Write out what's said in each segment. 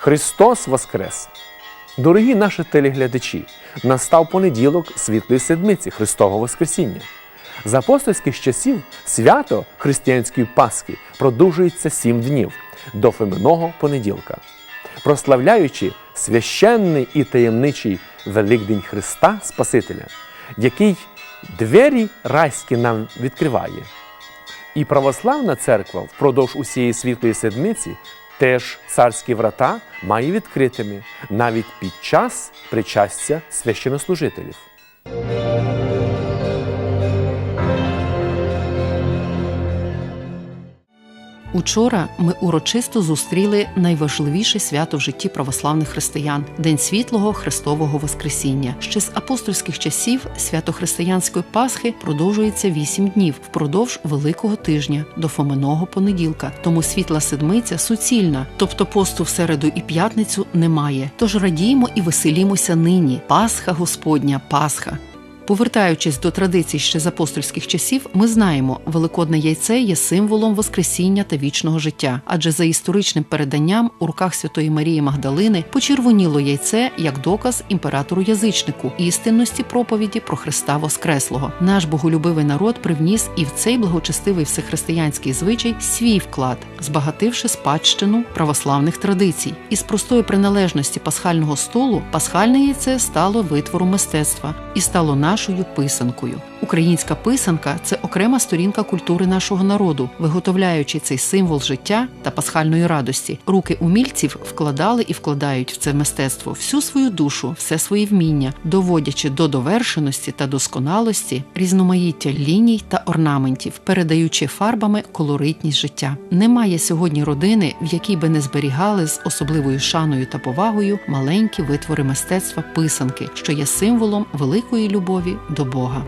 Христос Воскрес! Дорогі наші телеглядачі, настав понеділок Світлої Седмиці Христового Воскресіння. З апостольських часів свято християнської Пасхи продовжується сім днів до Феминого понеділка. Прославляючи священний і таємничий Великдень Христа Спасителя, який двері райські нам відкриває. І православна церква впродовж усієї світлої седмиці теж царські врата має відкритими навіть під час причастя священнослужителів. Учора ми урочисто зустріли найважливіше свято в житті православних християн День світлого Христового Воскресіння. Ще з апостольських часів свято християнської Пасхи продовжується вісім днів впродовж Великого тижня до Фоминого понеділка. Тому світла седмиця суцільна, тобто посту в середу і п'ятницю немає. Тож радіємо і веселімося нині. Пасха Господня, Пасха. Повертаючись до традицій ще з апостольських часів, ми знаємо, великодне яйце є символом Воскресіння та вічного життя, адже за історичним переданням у руках Святої Марії Магдалини почервоніло яйце як доказ імператору язичнику істинності проповіді про Христа Воскреслого. Наш боголюбивий народ привніс і в цей благочестивий всехристиянський звичай свій вклад, збагативши спадщину православних традицій. Із простої приналежності пасхального столу пасхальне яйце стало витвором мистецтва і стало нашою писанкою. Українська писанка це окрема сторінка культури нашого народу, виготовляючи цей символ життя та пасхальної радості. Руки умільців вкладали і вкладають в це мистецтво всю свою душу, все свої вміння, доводячи до довершеності та досконалості різноманіття ліній та орнаментів, передаючи фарбами колоритність життя. Немає сьогодні родини, в якій би не зберігали з особливою шаною та повагою маленькі витвори мистецтва писанки, що є символом великої любові до Бога.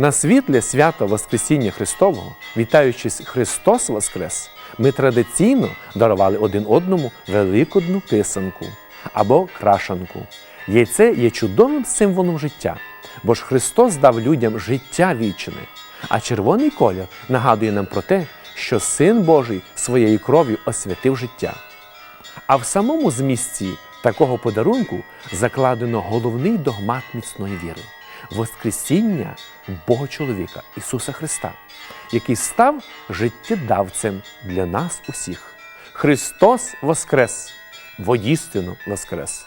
На світле свято Воскресіння Христового, вітаючись Христос Воскрес, ми традиційно дарували один одному великодну писанку або крашанку. Яйце є чудовим символом життя, бо ж Христос дав людям життя вічне, а червоний колір нагадує нам про те, що Син Божий своєю кров'ю освятив життя. А в самому змісті такого подарунку закладено головний догмат міцної віри Воскресіння Бога чоловіка Ісуса Христа, який став життєдавцем для нас усіх. Христос Воскрес! Воістину Воскрес!